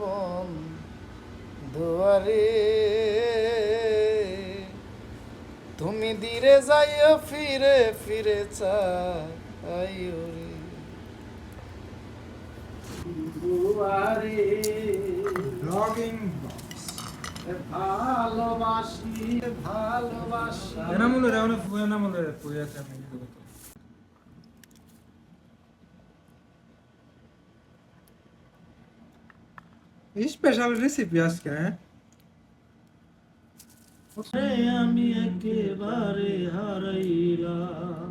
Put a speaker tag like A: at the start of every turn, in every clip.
A: বন দুয়ারে। তুমি ধীরে যাইও ফিরে ফিরে চাইও রে। দুয়ারে
B: ব্লগিং
A: ভালোবাসি ভালোবাসি।
B: এনামুলের এনামুলের পুয়ে আছে আমি স্পেশাল রেসিপি আজকে হ্যাঁ?
A: আমি একেবারে হারাইলাম।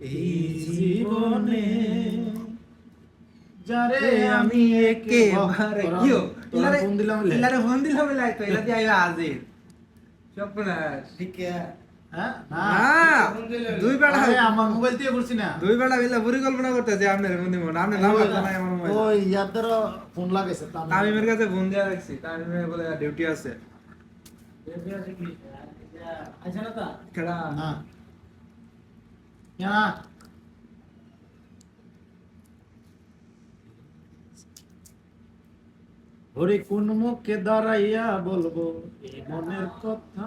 A: এই জীবনে যারে আমি একেবারে
B: কিও
A: তোরা ফোন দিলাম।
B: ইলারে ফোন দিলাম লাই তো ইলা দিয়ে আইলা আজি সপনাস
A: ঠিক
B: না দুই বেলা
A: আরে আমার মোবাইল দিয়ে করছি না।
B: দুই বেলা বিলা পরিকল্পনা করতেছে আপনার মনে মনে আপনার নাম আছে আমার মোবাইল
A: ওই ইয়াদের ফোন লাগাইছে
B: তামিমের কাছে ফোন দেওয়া রাখছি তামিমের বলে ডিউটি আছে। কেডা?
A: না। না ওরে কোন মুখে দাঁড়াইয়া বলব মনের কথা।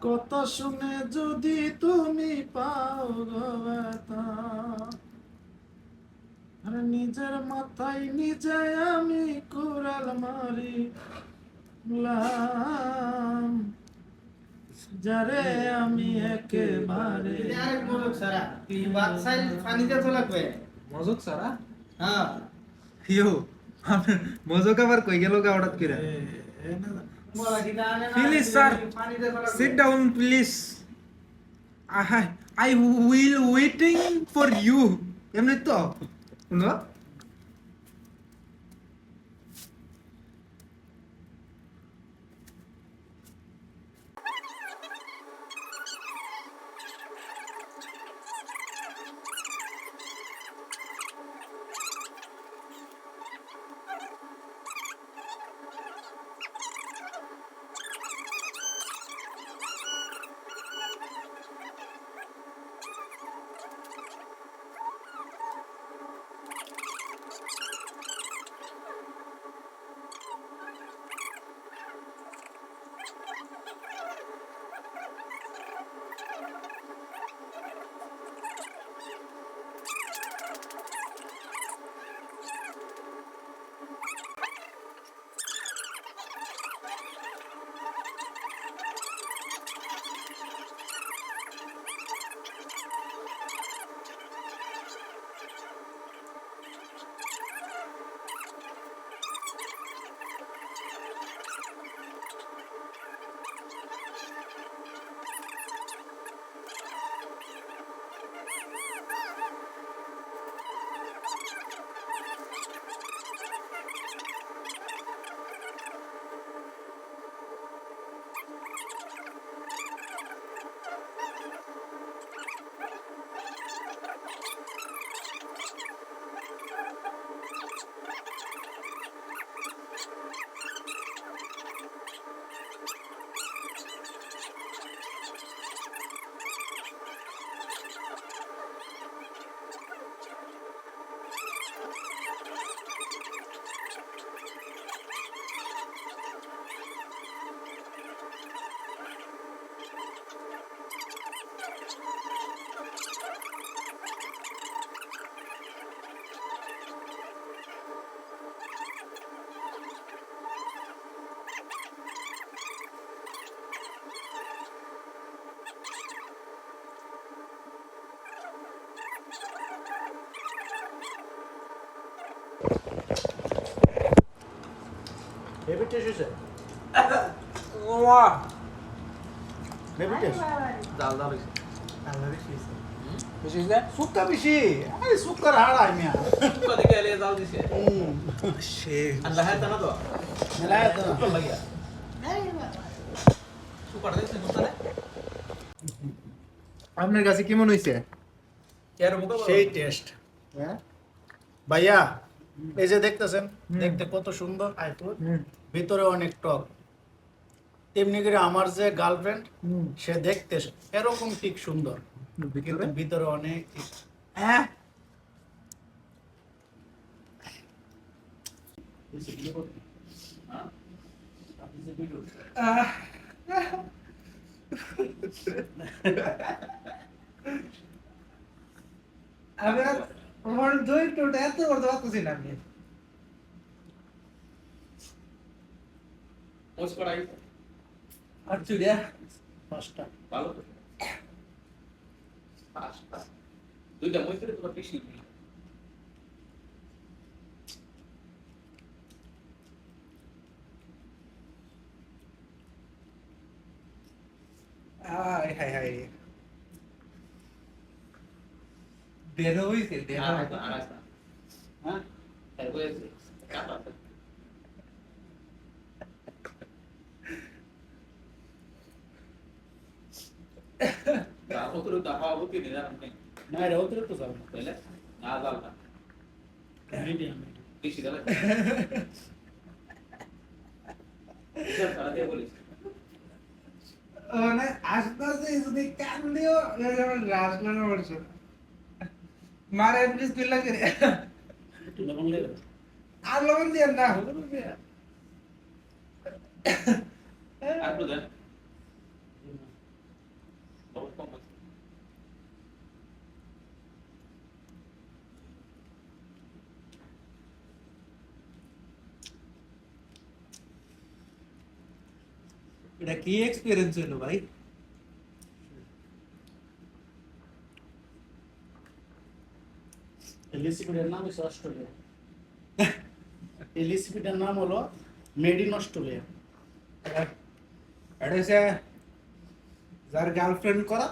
A: কথা শুনে যদি তুমি পাও ব্যথা, আরে নিজের মাথায় নিজে আমি কুড়াল মারি লাম যারে আমি একেবারে
B: মজক সারা
A: হ্যাঁ।
B: মজক আবার কই গেল গা হঠাৎ করে? Please sir sit down please I will waiting for you এমনি তো
A: বেবি টেস্ট হয়েছে বেবি টেস্ট
B: ডাল ডাল
A: হয়েছে
B: বেশি
A: সুক্কা বেশি আরে সুক্কার.
B: সে
A: না।
B: আপনার কাছে কেমন হইছে
C: Quiero
A: সেই টেস্ট
B: হ্যাঁ
A: ভাইয়া এই যে দেখতেছেন দেখতে কত সুন্দর ভিতরে অনেক টক।
D: তেমনি করে আমার যে গার্লফ্রেন্ড সে দেখতে এরকম ঠিক সুন্দর কিন্তু ভিতরে অনেক
B: হ্যাঁ। আমি আমার দুই টোটা এত করতে পারতেছি না। আমি
C: মোজ করাই
B: আর চুড়িয়া
D: পাঁচটা।
C: ভালো তো। পাঁচটা। দুইটা মই করে তোরা বেশি।
B: আয় হায় হায়। বের হইছে বের
C: আর
B: হইছে
C: আসনা, আর আসনা। হ্যাঁ তাই বলেছে কাটা আছে। তা অতিরিক্ত হাওয়া বুদ্ধি নেই জানেন নাই।
D: না এটা অতিরিক্ত যাবে না
C: তাইলে? না জাল না
D: মিডিয়াম
C: বেশি জালে বিচার ছাড়া দিয়ে বলিস
B: মানে আস্তে যদি কান দিও যেমন রাস মানে পড়ছে মারে এমনি স্পিল লাগে রে
D: একটু লবণ লেগে
B: আর লবণ দিয়ে না
C: আর একটু দেন বহুত কম আছে।
B: এটা কি এক্সপেরিয়েন্স হলো ভাই
D: এই নাম হচ্ছে অস্ট্রেলিয়া। নাম হলো অস্ট্রেলিয়া।
B: এটা হচ্ছে যার গার্লফ্রেন্ড করা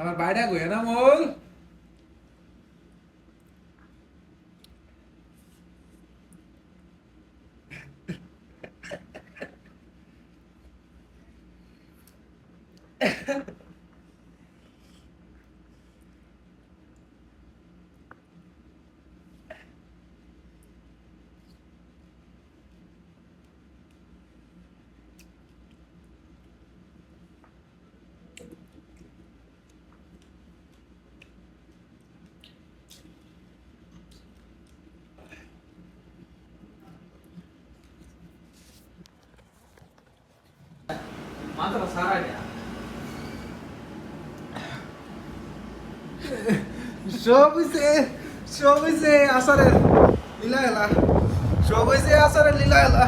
B: আমার বাইরে গো না মোল
C: মাত্র সারা
B: সব হইছে সব হইছে আসারের লীলা এলা সব হইছে আসারের লীলা এলা